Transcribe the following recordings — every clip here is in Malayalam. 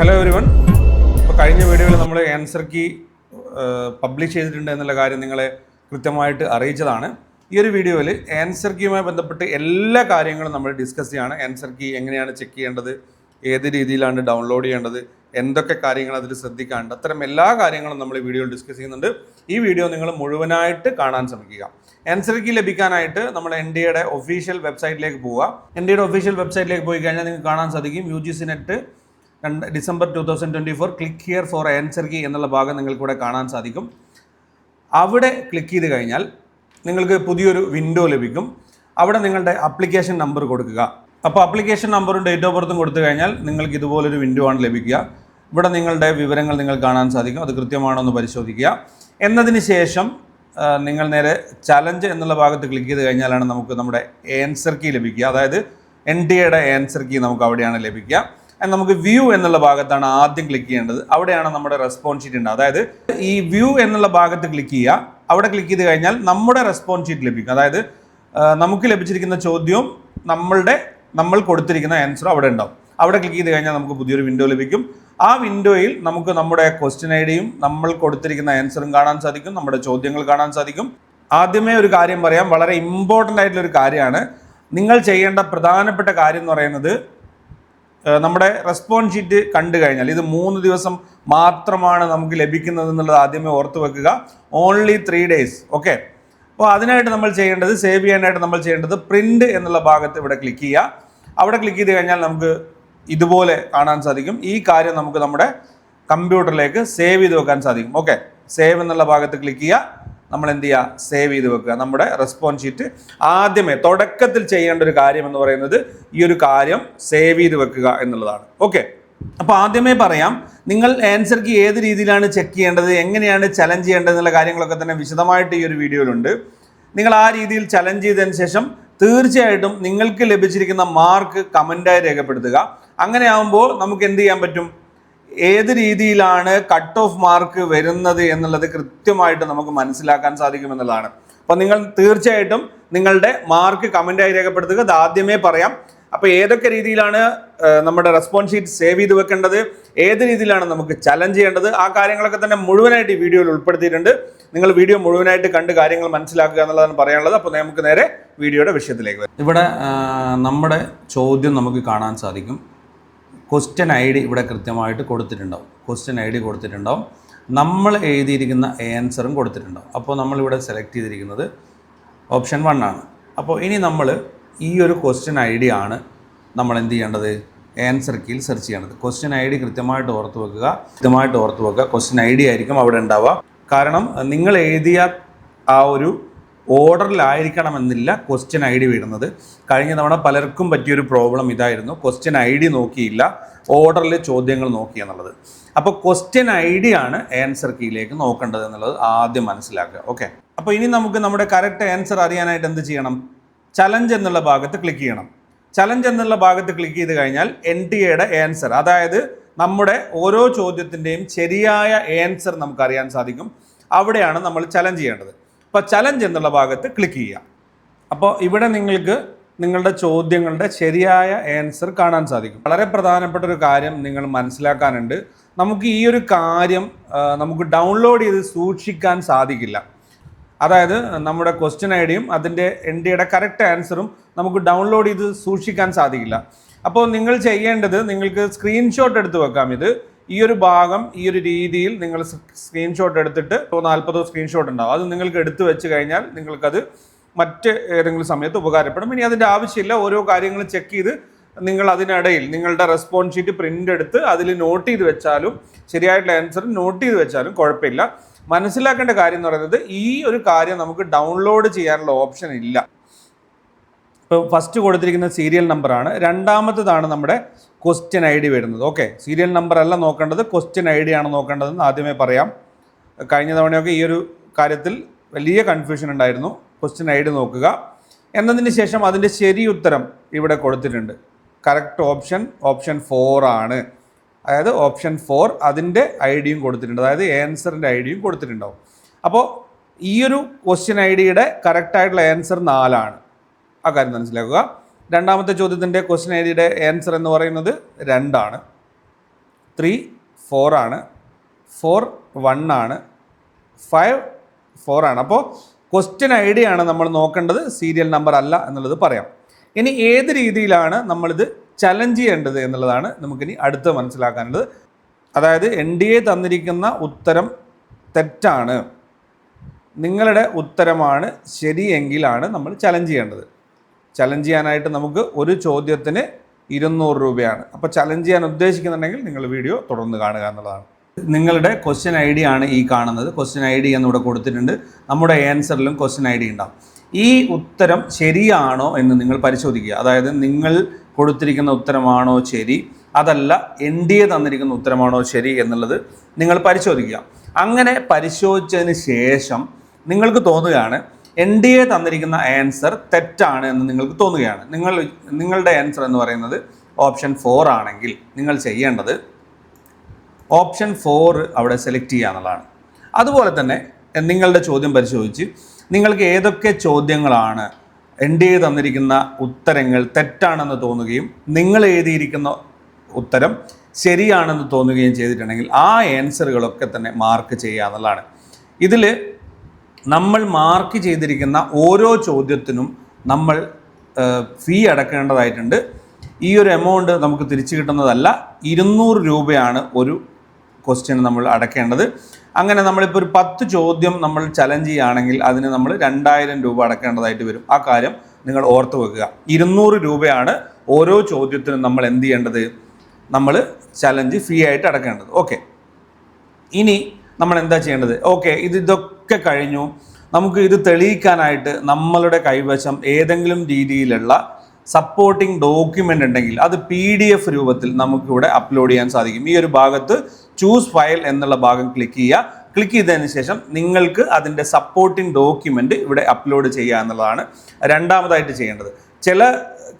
ഹലോ എവരിവൺ ഇപ്പോൾ കഴിഞ്ഞ വീഡിയോയിൽ നമ്മൾ ആൻസർ കീ പബ്ലിഷ് ചെയ്തിട്ടുണ്ട് എന്നുള്ള കാര്യം നിങ്ങളെ കൃത്യമായിട്ട് അറിയിച്ചതാണ്. ഈ ഒരു വീഡിയോയിൽ ആൻസർ കീയുമായി ബന്ധപ്പെട്ട് എല്ലാ കാര്യങ്ങളും നമ്മൾ ഡിസ്കസ് ചെയ്യാണ്. ആൻസർ കീ എങ്ങനെയാണ് ചെക്ക് ചെയ്യേണ്ടത്? ഏത് രീതിയിലാണ് ഡൗൺലോഡ് ചെയ്യേണ്ടത്? എന്തൊക്കെ കാര്യങ്ങൾ അതിൽ ശ്രദ്ധിക്കാനുണ്ട്? അത്തരം എല്ലാ കാര്യങ്ങളും നമ്മൾ ഈ വീഡിയോയിൽ ഡിസ്കസ് ചെയ്യുന്നുണ്ട്. ഈ വീഡിയോ നിങ്ങൾ മുഴുവനായിട്ട് കാണാൻ ശ്രമിക്കുക. ആൻസർ കീ ലഭിക്കാനായിട്ട് നമ്മൾ എൻ ഡി എയുടെ ഒഫീഷ്യൽ വെബ്സൈറ്റിലേക്ക് പോവുക. എൻ ഡി എയുടെ ഒഫീഷ്യൽ വെബ്സൈറ്റിലേക്ക് പോയി കഴിഞ്ഞാൽ നിങ്ങൾക്ക് കാണാൻ സാധിക്കും. യു ജി സി നെറ്റ് രണ്ട് December two thousand twenty four click here for answer key എന്നുള്ള ഭാഗം നിങ്ങൾക്കിവിടെ കാണാൻ സാധിക്കും. അവിടെ ക്ലിക്ക് ചെയ്ത് കഴിഞ്ഞാൽ നിങ്ങൾക്ക് പുതിയൊരു വിൻഡോ ലഭിക്കും. അവിടെ നിങ്ങളുടെ അപ്ലിക്കേഷൻ നമ്പർ കൊടുക്കുക. അപ്പോൾ അപ്ലിക്കേഷൻ നമ്പറും ഡേറ്റ് ഓഫ് ബർത്തും കൊടുത്തു കഴിഞ്ഞാൽ നിങ്ങൾക്ക് ഇതുപോലൊരു വിൻഡോ ആണ് ലഭിക്കുക. ഇവിടെ നിങ്ങളുടെ വിവരങ്ങൾ നിങ്ങൾ കാണാൻ സാധിക്കും. അത് കൃത്യമാണോ എന്ന് പരിശോധിക്കുക. എന്നതിന് ശേഷം നിങ്ങൾ നേരെ ചലഞ്ച് എന്നുള്ള ഭാഗത്ത് ക്ലിക്ക് ചെയ്ത് കഴിഞ്ഞാലാണ് നമുക്ക് നമ്മുടെ ആൻസർ കീ ലഭിക്കുക. അതായത് എൻ ഡി എയുടെ ആൻസർ കീ നമുക്ക് അവിടെയാണ് ലഭിക്കുക. And നമുക്ക് വ്യൂ എന്നുള്ള ഭാഗത്താണ് ആദ്യം ക്ലിക്ക് ചെയ്യേണ്ടത്. അവിടെയാണ് നമ്മുടെ റെസ്പോൺസ് ഷീറ്റ് ഉണ്ട്. അതായത് ഈ വ്യൂ എന്നുള്ള ഭാഗത്ത് ക്ലിക്ക് ചെയ്യുക. അവിടെ ക്ലിക്ക് ചെയ്ത് കഴിഞ്ഞാൽ നമ്മുടെ റെസ്പോൺസ് ഷീറ്റ് ലഭിക്കും. അതായത് നമുക്ക് ലഭിച്ചിരിക്കുന്ന ചോദ്യവും നമ്മളുടെ നമ്മൾ കൊടുത്തിരിക്കുന്ന ആൻസറും അവിടെ ഉണ്ടാവും. അവിടെ ക്ലിക്ക് ചെയ്ത് കഴിഞ്ഞാൽ നമുക്ക് പുതിയൊരു വിൻഡോ ലഭിക്കും. ആ വിൻഡോയിൽ നമുക്ക് നമ്മുടെ ക്വസ്റ്റ്യൻ ഐ ഡിയും നമ്മൾ കൊടുത്തിരിക്കുന്ന ആൻസറും കാണാൻ സാധിക്കും. നമ്മുടെ ചോദ്യങ്ങൾ കാണാൻ സാധിക്കും. ആദ്യമേ ഒരു കാര്യം പറയാം. വളരെ ഇമ്പോർട്ടന്റ് ആയിട്ടുള്ള ഒരു കാര്യമാണ്. നിങ്ങൾ ചെയ്യേണ്ട പ്രധാനപ്പെട്ട കാര്യം എന്ന് പറയുന്നത് നമ്മുടെ റെസ്പോൺസ് ഷീറ്റ് കണ്ടു കഴിഞ്ഞാൽ ഇത് മൂന്ന് ദിവസം മാത്രമാണ് നമുക്ക് ലഭിക്കുന്നത് എന്നുള്ളത് ആദ്യമേ ഓർത്ത് വെക്കുക. ഓൺലി ത്രീ ഡേയ്സ് ഓക്കെ അപ്പോൾ അതിനായിട്ട് നമ്മൾ ചെയ്യേണ്ടത് സേവ് ചെയ്യാനായിട്ട് നമ്മൾ ചെയ്യേണ്ടത് പ്രിന്റ് എന്നുള്ള ഭാഗത്ത് ഇവിടെ ക്ലിക്ക് ചെയ്യുക. അവിടെ ക്ലിക്ക് ചെയ്ത് കഴിഞ്ഞാൽ നമുക്ക് ഇതുപോലെ കാണാൻ സാധിക്കും. ഈ കാര്യം നമുക്ക് നമ്മുടെ കമ്പ്യൂട്ടറിലേക്ക് സേവ് ചെയ്ത് വെക്കാൻ സാധിക്കും. ഓക്കെ സേവ് എന്നുള്ള ഭാഗത്ത് ക്ലിക്ക് ചെയ്യുക. നമ്മൾ എന്ത് ചെയ്യുക സേവ് ചെയ്ത് വെക്കുക. നമ്മുടെ റെസ്പോൺസ് ഷീറ്റ് ആദ്യമേ തുടക്കത്തിൽ ചെയ്യേണ്ട ഒരു കാര്യം എന്ന് പറയുന്നത് ഈ ഒരു കാര്യം സേവ് ചെയ്ത് വെക്കുക എന്നുള്ളതാണ്. ഓക്കെ അപ്പോൾ ആദ്യമേ പറയാം നിങ്ങൾ ആൻസർ കീ ഏത് രീതിയിലാണ് ചെക്ക് ചെയ്യേണ്ടത് എങ്ങനെയാണ് ചലഞ്ച് ചെയ്യേണ്ടത് എന്നുള്ള കാര്യങ്ങളൊക്കെ തന്നെ വിശദമായിട്ട് ഈ ഒരു വീഡിയോയിലുണ്ട്. നിങ്ങൾ ആ രീതിയിൽ ചലഞ്ച് ചെയ്തതിന് ശേഷം തീർച്ചയായിട്ടും നിങ്ങൾക്ക് ലഭിച്ചിരിക്കുന്ന മാർക്ക് കമന്റായി രേഖപ്പെടുത്തുക. അങ്ങനെ ആകുമ്പോൾ നമുക്ക് എന്ത് ചെയ്യാൻ പറ്റും? ഏത് രീതിയിലാണ് കട്ട് ഓഫ് മാർക്ക് വരുന്നത് എന്നുള്ളത് കൃത്യമായിട്ട് നമുക്ക് മനസ്സിലാക്കാൻ സാധിക്കും എന്നുള്ളതാണ് അപ്പോൾ നിങ്ങൾ തീർച്ചയായിട്ടും നിങ്ങളുടെ മാർക്ക് കമന്റായി രേഖപ്പെടുത്തുക. അത് ആദ്യമേ പറയാം. അപ്പോൾ ഏതൊക്കെ രീതിയിലാണ് നമ്മുടെ റെസ്പോൺസ് ഷീറ്റ് സേവ് ചെയ്ത് വെക്കേണ്ടത്? ഏത് രീതിയിലാണ് നമുക്ക് ചലഞ്ച് ചെയ്യേണ്ടത്? ആ കാര്യങ്ങളൊക്കെ തന്നെ മുഴുവനായിട്ട് ഈ വീഡിയോയിൽ ഉൾപ്പെടുത്തിയിട്ടുണ്ട്. നിങ്ങൾ വീഡിയോ മുഴുവനായിട്ട് കണ്ട് കാര്യങ്ങൾ മനസ്സിലാക്കുക എന്നുള്ളതാണ് പറയാനുള്ളത്. അപ്പോൾ നമുക്ക് നേരെ വീഡിയോയുടെ വിഷയത്തിലേക്ക് വരാം. ഇവിടെ നമ്മുടെ ചോദ്യം നമുക്ക് കാണാൻ സാധിക്കും. ക്വസ്റ്റ്യൻ ഐ ഡി ഇവിടെ കൃത്യമായിട്ട് കൊടുത്തിട്ടുണ്ടാവും. ക്വസ്റ്റ്യൻ ഐ ഡി കൊടുത്തിട്ടുണ്ടാവും. നമ്മൾ എഴുതിയിരിക്കുന്ന ആൻസറും കൊടുത്തിട്ടുണ്ടാവും. അപ്പോൾ നമ്മളിവിടെ സെലക്ട് ചെയ്തിരിക്കുന്നത് ഓപ്ഷൻ വൺ ആണ്. അപ്പോൾ ഇനി നമ്മൾ ഈ ഒരു ക്വസ്റ്റ്യൻ ഐ ഡി ആണ് നമ്മൾ എന്ത് ചെയ്യേണ്ടത്? ആൻസർ കീയിൽ സെർച്ച് ചെയ്യേണ്ടത്. ക്വസ്റ്റ്യൻ ഐ ഡി കൃത്യമായിട്ട് ഓർത്ത് വെക്കുക. കൃത്യമായിട്ട് ഓർത്ത് വെക്കുക. ക്വസ്റ്റ്യൻ ഐ ഡി ആയിരിക്കും അവിടെ ഉണ്ടാവുക. കാരണം നിങ്ങൾ എഴുതിയ ആ ഒരു ഓർഡറിലായിരിക്കണമെന്നില്ല ക്വസ്റ്റ്യൻ ഐ ഡി വരുന്നത് കഴിഞ്ഞ തവണ പലർക്കും പറ്റിയൊരു പ്രോബ്ലം ഇതായിരുന്നു. ക്വസ്റ്റ്യൻ ഐ ഡി നോക്കിയില്ല. ഓർഡറിൽ ചോദ്യങ്ങൾ നോക്കി എന്നുള്ളത്. അപ്പോൾ ക്വസ്റ്റ്യൻ ഐ ഡി ആണ് ആൻസർ കീയിലേക്ക് നോക്കേണ്ടത് എന്നുള്ളത് ആദ്യം മനസ്സിലാക്കുക. ഓക്കെ അപ്പോൾ ഇനി നമുക്ക് നമ്മുടെ കറക്റ്റ് ആൻസർ അറിയാനായിട്ട് എന്ത് ചെയ്യണം? ചലഞ്ച് എന്നുള്ള ഭാഗത്ത് ക്ലിക്ക് ചെയ്യണം. ചലഞ്ച് എന്നുള്ള ഭാഗത്ത് ക്ലിക്ക് ചെയ്ത് കഴിഞ്ഞാൽ എൻ ടി എയുടെ ആൻസർ അതായത് നമ്മുടെ ഓരോ ചോദ്യത്തിന്റെയും ശരിയായ ആൻസർ നമുക്കറിയാൻ സാധിക്കും. അവിടെയാണ് നമ്മൾ ചലഞ്ച് ചെയ്യേണ്ടത്. അപ്പോൾ ചലഞ്ച് എന്നുള്ള ഭാഗത്ത് ക്ലിക്ക് ചെയ്യുക. അപ്പോൾ ഇവിടെ നിങ്ങൾക്ക് നിങ്ങളുടെ ചോദ്യങ്ങളുടെ ശരിയായ ആൻസർ കാണാൻ സാധിക്കും. വളരെ പ്രധാനപ്പെട്ട ഒരു കാര്യം നിങ്ങൾ മനസ്സിലാക്കാനുണ്ട്. നമുക്ക് ഈ ഒരു കാര്യം നമുക്ക് ഡൗൺലോഡ് ചെയ്ത് സൂക്ഷിക്കാൻ സാധിക്കില്ല. അതായത് നമ്മുടെ ക്വസ്റ്റ്യൻ ഐ ഡിയും അതിന്റെ എൻ ഡിയുടെ കറക്റ്റ് ആൻസറും നമുക്ക് ഡൗൺലോഡ് ചെയ്ത് സൂക്ഷിക്കാൻ സാധിക്കില്ല. അപ്പോൾ നിങ്ങൾ ചെയ്യേണ്ടത് നിങ്ങൾക്ക് സ്ക്രീൻഷോട്ട് എടുത്ത് വെക്കാം ഇത്. ഈ ഒരു ഭാഗം ഈ ഒരു രീതിയിൽ നിങ്ങൾ സ്ക്രീൻഷോട്ട് എടുത്തിട്ട് നാൽപ്പതോ സ്ക്രീൻഷോട്ട് ഉണ്ടാവും. അത് നിങ്ങൾക്ക് എടുത്തു വെച്ച് കഴിഞ്ഞാൽ നിങ്ങൾക്കത് മറ്റ് ഏതെങ്കിലും സമയത്ത് ഉപകാരപ്പെടും. ഇനി അതിന്റെ ആവശ്യമില്ല. ഓരോ കാര്യങ്ങളും ചെക്ക് ചെയ്ത് നിങ്ങൾ അതിനിടയിൽ നിങ്ങളുടെ റെസ്പോൺസ് ഷീറ്റ് പ്രിന്റ് എടുത്ത് അതിൽ നോട്ട് ചെയ്ത് വെച്ചാലും ശരിയായിട്ടുള്ള ആൻസർ നോട്ട് ചെയ്ത് വെച്ചാലും കുഴപ്പമില്ല. മനസ്സിലാക്കേണ്ട കാര്യം എന്ന് പറയുന്നത് ഈ ഒരു കാര്യം നമുക്ക് ഡൗൺലോഡ് ചെയ്യാനുള്ള ഓപ്ഷൻ ഇല്ല. ഇപ്പോൾ ഫസ്റ്റ് കൊടുത്തിരിക്കുന്ന സീരിയൽ നമ്പറാണ് രണ്ടാമത്തതാണ് നമ്മുടെ ക്വസ്റ്റ്യൻ ഐ ഡി വരുന്നത്. ഓക്കെ സീരിയൽ നമ്പർ അല്ല നോക്കേണ്ടത്. ക്വസ്റ്റ്യൻ ഐ ഡി ആണ് നോക്കേണ്ടതെന്ന് ആദ്യമേ പറയാം. കഴിഞ്ഞ തവണയൊക്കെ ഈ ഒരു കാര്യത്തിൽ വലിയ കൺഫ്യൂഷൻ ഉണ്ടായിരുന്നു. ക്വസ്റ്റ്യൻ ഐ ഡി നോക്കുക. എന്നതിന് ശേഷം അതിന്റെ ശരി ഉത്തരം ഇവിടെ കൊടുത്തിട്ടുണ്ട്. കറക്റ്റ് ഓപ്ഷൻ ഓപ്ഷൻ ഫോർ ആണ്. അതായത് ഓപ്ഷൻ ഫോർ അതിന്റെ ഐ ഡിയും കൊടുത്തിട്ടുണ്ട്. അതായത് ആൻസറിന്റെ ഐ ഡിയും കൊടുത്തിട്ടുണ്ടാവും. അപ്പോൾ ഈ ഒരു ക്വസ്റ്റ്യൻ ഐ ഡിയുടെ കറക്റ്റായിട്ടുള്ള ആൻസർ നാലാണ്. ആ കാര്യം മനസ്സിലാക്കുക. രണ്ടാമത്തെ ചോദ്യത്തിന്റെ ക്വസ്റ്റ്യൻ ഏരിയയുടെ ആൻസർ എന്ന് പറയുന്നത് രണ്ടാണ്. ത്രീ ഫോർ ആണ്. ഫോർ വൺ ആണ്. ഫൈവ് ഫോർ ആണ്. അപ്പോൾ ക്വസ്റ്റ്യൻ ഐ ഡി ആണ് നമ്മൾ നോക്കേണ്ടത്. സീരിയൽ നമ്പർ അല്ല എന്നുള്ളത് പറയാം. ഇനി ഏത് രീതിയിലാണ് നമ്മളിത് ചലഞ്ച് ചെയ്യേണ്ടത് എന്നുള്ളതാണ് നമുക്കിനി അടുത്ത് മനസ്സിലാക്കാനുള്ളത്. അതായത് എൻ ഡി എ തന്നിരിക്കുന്ന ഉത്തരം തെറ്റാണ്. നിങ്ങളുടെ ഉത്തരമാണ് ശരിയെങ്കിലാണ് നമ്മൾ ചലഞ്ച് ചെയ്യേണ്ടത്. ചലഞ്ച് ചെയ്യാനായിട്ട് നമുക്ക് ഒരു ചോദ്യത്തിന് ഇരുന്നൂറ് രൂപയാണ്. അപ്പോൾ ചലഞ്ച് ചെയ്യാൻ ഉദ്ദേശിക്കുന്നുണ്ടെങ്കിൽ നിങ്ങൾ വീഡിയോ തുടർന്ന് കാണുക എന്നുള്ളതാണ്. നിങ്ങളുടെ ക്വസ്റ്റ്യൻ ഐ ഡി ആണ് ഈ കാണുന്നത്. ക്വസ്റ്റ്യൻ ഐ ഡി എന്നിവിടെ കൊടുത്തിട്ടുണ്ട്. നമ്മുടെ ആൻസറിലും ക്വസ്റ്റ്യൻ ഐ ഡി ഉണ്ടാവും. ഈ ഉത്തരം ശരിയാണോ എന്ന് നിങ്ങൾ പരിശോധിക്കുക. അതായത് നിങ്ങൾ കൊടുത്തിരിക്കുന്ന ഉത്തരമാണോ ശരി അതല്ല എൻ ഡി എ തന്നിരിക്കുന്ന ഉത്തരമാണോ ശരി എന്നുള്ളത് നിങ്ങൾ പരിശോധിക്കുക. അങ്ങനെ പരിശോധിച്ചതിന് ശേഷം നിങ്ങൾക്ക് തോന്നുകയാണ് എൻ ഡി എ തന്നിരിക്കുന്ന ആൻസർ തെറ്റാണ് എന്ന് നിങ്ങൾക്ക് തോന്നുകയാണ്. നിങ്ങൾ നിങ്ങളുടെ ആൻസർ എന്ന് പറയുന്നത് ഓപ്ഷൻ ഫോർ ആണെങ്കിൽ നിങ്ങൾ ചെയ്യേണ്ടത് ഓപ്ഷൻ ഫോർ അവിടെ സെലക്ട് ചെയ്യുക എന്നുള്ളതാണ്. അതുപോലെ തന്നെ നിങ്ങളുടെ ചോദ്യം പരിശോധിച്ച് നിങ്ങൾക്ക് ഏതൊക്കെ ചോദ്യങ്ങളാണ് എൻ ഡി എ തന്നിരിക്കുന്ന ഉത്തരങ്ങൾ തെറ്റാണെന്ന് തോന്നുകയും നിങ്ങൾ എഴുതിയിരിക്കുന്ന ഉത്തരം ശരിയാണെന്ന് തോന്നുകയും ചെയ്തിട്ടുണ്ടെങ്കിൽ ആ ആൻസറുകളൊക്കെ തന്നെ മാർക്ക് ചെയ്യുക എന്നുള്ളതാണ്. ഇതിൽ നമ്മൾ മാർക്ക് ചെയ്തിരിക്കുന്ന ഓരോ ചോദ്യത്തിനും നമ്മൾ ഫീ അടക്കേണ്ടതായിട്ടുണ്ട്. ഈ ഒരു എമൗണ്ട് നമുക്ക് തിരിച്ചു കിട്ടുന്നതല്ല ഇരുന്നൂറ് രൂപയാണ് ഒരു ക്വസ്റ്റ്യൻ നമ്മൾ അടക്കേണ്ടത്. അങ്ങനെ നമ്മളിപ്പോൾ ഒരു പത്ത് ചോദ്യം നമ്മൾ ചലഞ്ച് ചെയ്യുകയാണെങ്കിൽ അതിന് നമ്മൾ രണ്ടായിരം രൂപ അടക്കേണ്ടതായിട്ട് വരും. ആ കാര്യം നിങ്ങൾ ഓർത്ത് വെക്കുക. ഇരുന്നൂറ് രൂപയാണ് ഓരോ ചോദ്യത്തിനും നമ്മൾ എന്ത് ചെയ്യേണ്ടത്? നമ്മൾ ചലഞ്ച് ഫ്രീ ആയിട്ട് അടക്കേണ്ടത്. ഓക്കെ ഇനി നമ്മൾ എന്താ ചെയ്യേണ്ടത്? ഓക്കെ ഇത് ഇതൊക്കെ കഴിഞ്ഞു. നമുക്ക് ഇത് തെളിയിക്കാനായിട്ട് നമ്മളുടെ കൈവശം ഏതെങ്കിലും രീതിയിലുള്ള സപ്പോർട്ടിംഗ് ഡോക്യുമെന്റ് ഉണ്ടെങ്കിൽ അത് പി ഡി എഫ് രൂപത്തിൽ നമുക്കിവിടെ അപ്ലോഡ് ചെയ്യാൻ സാധിക്കും. ഈ ഒരു ഭാഗത്ത് ചൂസ് ഫയൽ എന്നുള്ള ഭാഗം ക്ലിക്ക് ചെയ്യുക. ക്ലിക്ക് ചെയ്തതിന് ശേഷം നിങ്ങൾക്ക് അതിന്റെ സപ്പോർട്ടിംഗ് ഡോക്യുമെന്റ് ഇവിടെ അപ്ലോഡ് ചെയ്യുക എന്നുള്ളതാണ് രണ്ടാമതായിട്ട് ചെയ്യേണ്ടത്. ചില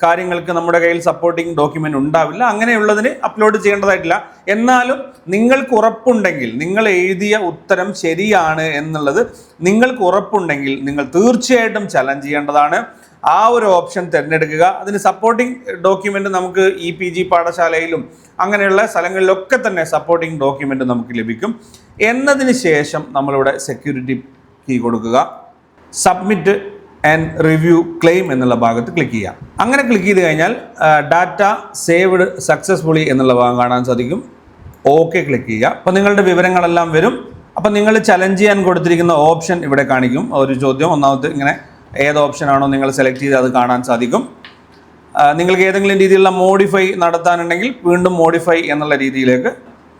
കാര്യങ്ങൾക്ക് നമ്മുടെ കയ്യിൽ സപ്പോർട്ടിംഗ് ഡോക്യുമെന്റ് ഉണ്ടാവില്ല. അങ്ങനെയുള്ളതിന് അപ്ലോഡ് ചെയ്യേണ്ടതായിട്ടില്ല. എന്നാലും നിങ്ങൾക്ക് ഉറപ്പുണ്ടെങ്കിൽ നിങ്ങൾ എഴുതിയ ഉത്തരം ശരിയാണ് എന്നുള്ളത് നിങ്ങൾക്ക് ഉറപ്പുണ്ടെങ്കിൽ നിങ്ങൾ തീർച്ചയായിട്ടും ചലഞ്ച് ചെയ്യേണ്ടതാണ്. ആ ഒരു ഓപ്ഷൻ തിരഞ്ഞെടുക്കുക. അതിന് സപ്പോർട്ടിംഗ് ഡോക്യുമെന്റ് നമുക്ക് ഇ പി ജി പാഠശാലയിലും അങ്ങനെയുള്ള സ്ഥലങ്ങളിലൊക്കെ തന്നെ സപ്പോർട്ടിംഗ് ഡോക്യുമെന്റ് നമുക്ക് ലഭിക്കും. എന്നതിന് ശേഷം നമ്മളിവിടെ സെക്യൂരിറ്റി കീ കൊടുക്കുക. സബ്മിറ്റ് ആൻഡ് റിവ്യൂ ക്ലെയിം എന്നുള്ള ഭാഗത്ത് ക്ലിക്ക് ചെയ്യാം. അങ്ങനെ ക്ലിക്ക് ചെയ്ത് കഴിഞ്ഞാൽ ഡാറ്റ സേവ്ഡ് സക്സസ്ഫുള്ളി എന്നുള്ള ഭാഗം കാണാൻ സാധിക്കും. ഓക്കെ ക്ലിക്ക് ചെയ്യുക. അപ്പോൾ നിങ്ങളുടെ വിവരങ്ങളെല്ലാം വരും. അപ്പോൾ നിങ്ങൾ ചലഞ്ച് ചെയ്യാൻ കൊടുത്തിരിക്കുന്ന ഓപ്ഷൻ ഇവിടെ കാണിക്കും. ഒരു ചോദ്യം ഒന്നാമത്തെ ഇങ്ങനെ ഏത് ഓപ്ഷനാണോ നിങ്ങൾ സെലക്ട് ചെയ്ത് അത് കാണാൻ സാധിക്കും. നിങ്ങൾക്ക് ഏതെങ്കിലും രീതിയിലുള്ള മോഡിഫൈ നടത്താനുണ്ടെങ്കിൽ വീണ്ടും മോഡിഫൈ എന്നുള്ള രീതിയിലേക്ക്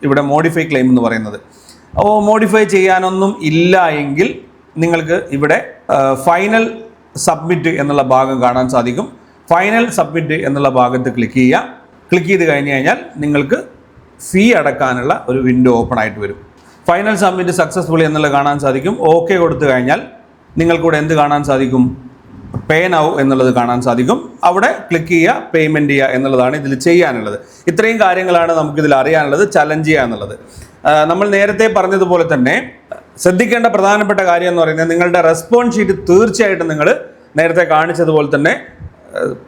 ഇവിടെ മോഡിഫൈ ക്ലെയിം എന്ന് പറയുന്നത്. അപ്പോൾ മോഡിഫൈ ചെയ്യാനൊന്നും ഇല്ല എങ്കിൽ നിങ്ങൾക്ക് ഇവിടെ ഫൈനൽ സബ്മിറ്റ് എന്നുള്ള ഭാഗം കാണാൻ സാധിക്കും. ഫൈനൽ സബ്മിറ്റ് എന്നുള്ള ഭാഗത്ത് ക്ലിക്ക് ചെയ്യുക. ക്ലിക്ക് ചെയ്ത് കഴിഞ്ഞ് കഴിഞ്ഞാൽ നിങ്ങൾക്ക് ഫീ അടക്കാനുള്ള ഒരു വിൻഡോ ഓപ്പൺ ആയിട്ട് വരും. ഫൈനൽ സബ്മിറ്റ് സക്സസ്ഫുള്ളി എന്നുള്ളത് കാണാൻ സാധിക്കും. ഓക്കെ കൊടുത്തു കഴിഞ്ഞാൽ നിങ്ങൾക്കിവിടെ എന്ത് കാണാൻ സാധിക്കും? പേ നൗ എന്നുള്ളത് കാണാൻ സാധിക്കും. അവിടെ ക്ലിക്ക് ചെയ്യുക പേയ്മെന്റ് ചെയ്യുക എന്നുള്ളതാണ് ഇതിൽ ചെയ്യാനുള്ളത്. ഇത്രയും കാര്യങ്ങളാണ് നമുക്കിതിൽ അറിയാനുള്ളത് ചലഞ്ച് ചെയ്യുക എന്നുള്ളത്. നമ്മൾ നേരത്തെ പറഞ്ഞതുപോലെ തന്നെ ശ്രദ്ധിക്കേണ്ട പ്രധാനപ്പെട്ട കാര്യം എന്ന് പറയുന്നത് നിങ്ങളുടെ റെസ്പോൺസ് ഷീറ്റ് തീർച്ചയായിട്ടും നിങ്ങൾ നേരത്തെ കാണിച്ചതുപോലെ തന്നെ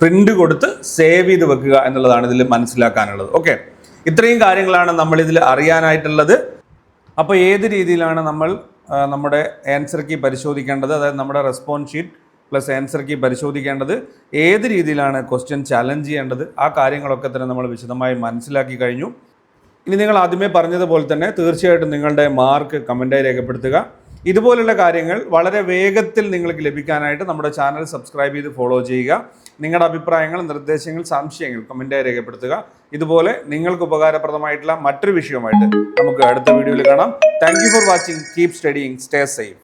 പ്രിന്റ് കൊടുത്ത് സേവ് ചെയ്ത് വെക്കുക എന്നുള്ളതാണ് ഇതിൽ മനസ്സിലാക്കാനുള്ളത്. ഓക്കെ. ഇത്രയും കാര്യങ്ങളാണ് നമ്മൾ ഇതിൽ അറിയാനായിട്ടുള്ളത്. അപ്പോൾ ഏത് രീതിയിലാണ് നമ്മൾ നമ്മുടെ ആൻസർ കീ പരിശോധിക്കേണ്ടത്? അതായത് നമ്മുടെ response sheet plus answer key പരിശോധിക്കേണ്ടത് ഏത് രീതിയിലാണ് ക്വസ്റ്റ്യൻ ചലഞ്ച് ചെയ്യേണ്ടത്? ആ കാര്യങ്ങളൊക്കെ തന്നെ നമ്മൾ വിശദമായി മനസ്സിലാക്കി കഴിഞ്ഞു. ഇനി നിങ്ങൾ ആദ്യമേ പറഞ്ഞതുപോലെ തന്നെ തീർച്ചയായിട്ടും നിങ്ങളുടെ മാർക്ക് കമന്റായി രേഖപ്പെടുത്തുക. ഇതുപോലുള്ള കാര്യങ്ങൾ വളരെ വേഗത്തിൽ നിങ്ങൾക്ക് ലഭിക്കാനായിട്ട് നമ്മുടെ ചാനൽ സബ്സ്ക്രൈബ് ചെയ്ത് ഫോളോ ചെയ്യുക. നിങ്ങളുടെ അഭിപ്രായങ്ങൾ നിർദ്ദേശങ്ങൾ സംശയങ്ങൾ കമന്റായി രേഖപ്പെടുത്തുക. ഇതുപോലെ നിങ്ങൾക്ക് ഉപകാരപ്രദമായിട്ടുള്ള മറ്റൊരു വിഷയവുമായിട്ട് നമുക്ക് അടുത്ത വീഡിയോയിൽ കാണാം. Thank for watching keep studying stay safe